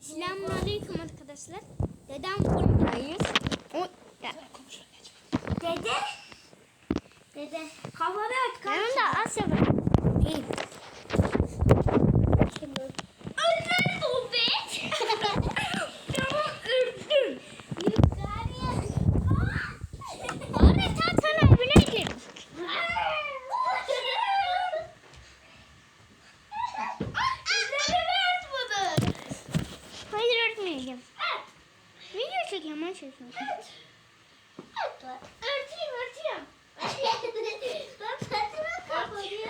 Selamünaleyküm arkadaşlar. Dedem buradayız. O, ya. Dede. Dede. Kafanı aç. Yanımda Asya var. Çekiyorum ben çekiyorum. Örteyim örteyim. Ben kapanıyor.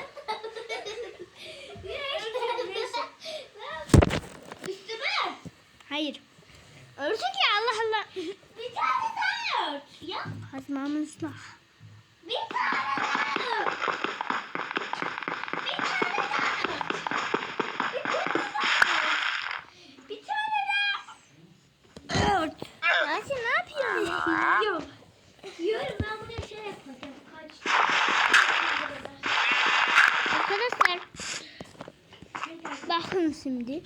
Üstüme. Hayır. Örtük ya Allah Allah. Bir tane daha ört. Ya. Hazmamızla. Bir tane daha ört. Bir tane daha ört. Bir tane daha ört. Bir tane daha ört. Yasin ne yapıyorsun? Yok. Yiyorum ben buraya şey yapacağım. Kaç. Arkadaşlar bakın şimdi.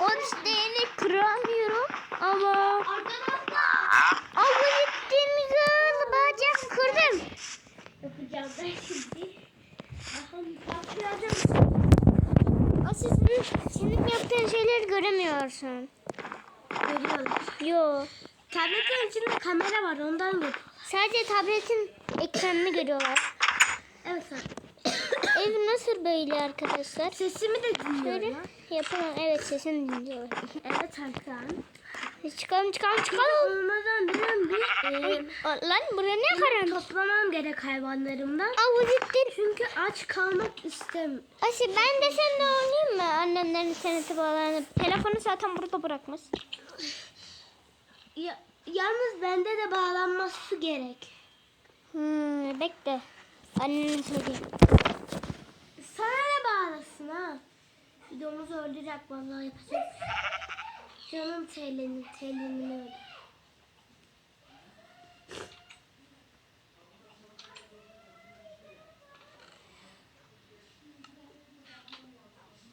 O dişlerini kıramıyorum ama ama gittiğimi bacak kırdım. Yapacağım ben şimdi. Bakın yapacağım. O sizin, senin yaptığın şeyleri göremiyorsun. Görüyorlar. Yo. Tabletin içinde kamera var ondan görüyorlar. Sadece tabletin ekranını görüyorlar. Evet sen. Ev nasıl böyle arkadaşlar? Sesimi de Şöyle dinliyorlar. yapalım. Evet sesini dinliyorlar. Evet Hakan. çıkalım çıkalım çıkalım. Olmadan benim bir e, lan buraya ne karanlık? toplamam gerek hayvanlarımdan. Avu gittin. Çünkü aç kalmak istemiyorum. Asi ben de seninle oynayayım mı? Annemlerin interneti bağlanıp. Telefonu zaten burada bırakmış. Ya, yalnız bende de bağlanması gerek. Hmm, bekle. Annene söyleyeyim. Öldürecek vallahi yapacak. Canım telini, telini öldü.